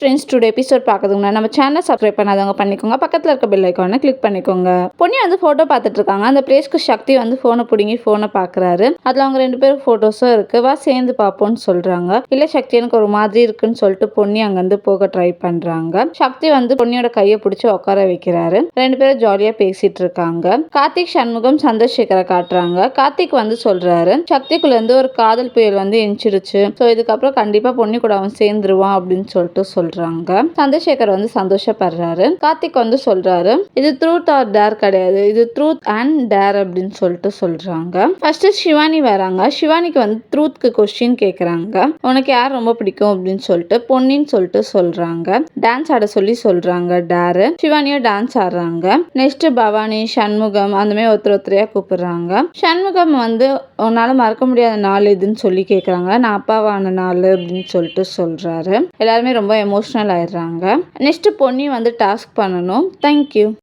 Friends today episode பார்க்குறதுங்கன்னா நம்ம சேனலை subscribe பண்ணாதவங்க பண்ணிக்கோங்க. பக்கத்தில் இருக்க பெல் ஐக்கானை கிளிக் பண்ணிக்கோங்க. பொண்ணு வந்து ஃபோட்டோ பார்த்துட்டு இருக்காங்க. அந்த பிளேஸ்க்கு சக்தி வந்து ஃபோனை பிடுங்கி ஃபோனை பார்க்குறாரு. அதில் அவங்க ரெண்டு பேரும் ஃபோட்டோஸும் இருக்கு. வா சேர்ந்து பார்ப்போம்னு சொல்கிறாங்க இல்லை சக்தி எனக்கு ஒரு மாதிரி இருக்குன்னு சொல்லிட்டு பொண்ணி அங்கேருந்து போக ட்ரை பண்ணுறாங்க சக்தி வந்து பொன்னியோட கையை பிடிச்சி உட்கார வைக்கிறாரு. ரெண்டு பேரும் ஜாலியாக பேசிட்டு இருக்காங்க. கார்த்திக் சண்முகம் சந்திரசேகரை காட்டுறாங்க. கார்த்திக் வந்து சொல்றாரு சக்திக்குள்ளேருந்து ஒரு காதல் புயல் வந்து எஞ்சிருச்சு. ஸோ இதுக்கப்புறம் கண்டிப்பாக பொண்ணி கூட அவன் சேர்ந்துருவான் அப்படின்னு சொல்லிட்டு சொல்றாங்க. சந்திரசேகர் வந்து சந்தோஷப்படுறாரு. கார்த்திக் வந்து சொல்றாரு இது ட்ரூத் ஆர் டேர் கிடையாது. இது ட்ரூத் அண்ட் டேர் அப்படின்னு சொல்லிட்டு சொல்றாங்க. ஃபர்ஸ்ட் சிவானி வராங்க. சிவானிக்கு வந்து ட்ரூத்க்கு கொஸ்டின் கேக்குறாங்க. உனக்கு யார் ரொம்ப பிடிக்கும் அப்படின்னு சொல்லிட்டு பொன்னின்னு சொல்லிட்டு சொல்றாங்க. டான்ஸ் ஆட சொல்லி சொல்றாங்க டேரு சிவானியும் டான்ஸ் ஆடுறாங்க. நெக்ஸ்ட் பவானி சண்முகம் அந்த மாதிரி ஒருத்தர் ஒருத்தரையா கூப்பிடுறாங்க. சண்முகம் வந்து உன்னால மறக்க முடியாத நாள் இதுன்னு சொல்லி கேக்குறாங்க. நான் அப்பாவான நாள் அப்படின்னு சொல்லிட்டு சொல்றாரு. எல்லாருமே ரொம்ப எமோ எமோஷ்னல் ஆயிடுறாங்க. நெக்ஸ்ட் பொன்னி வந்து டாஸ்க் பண்ணணும். தேங்க்யூ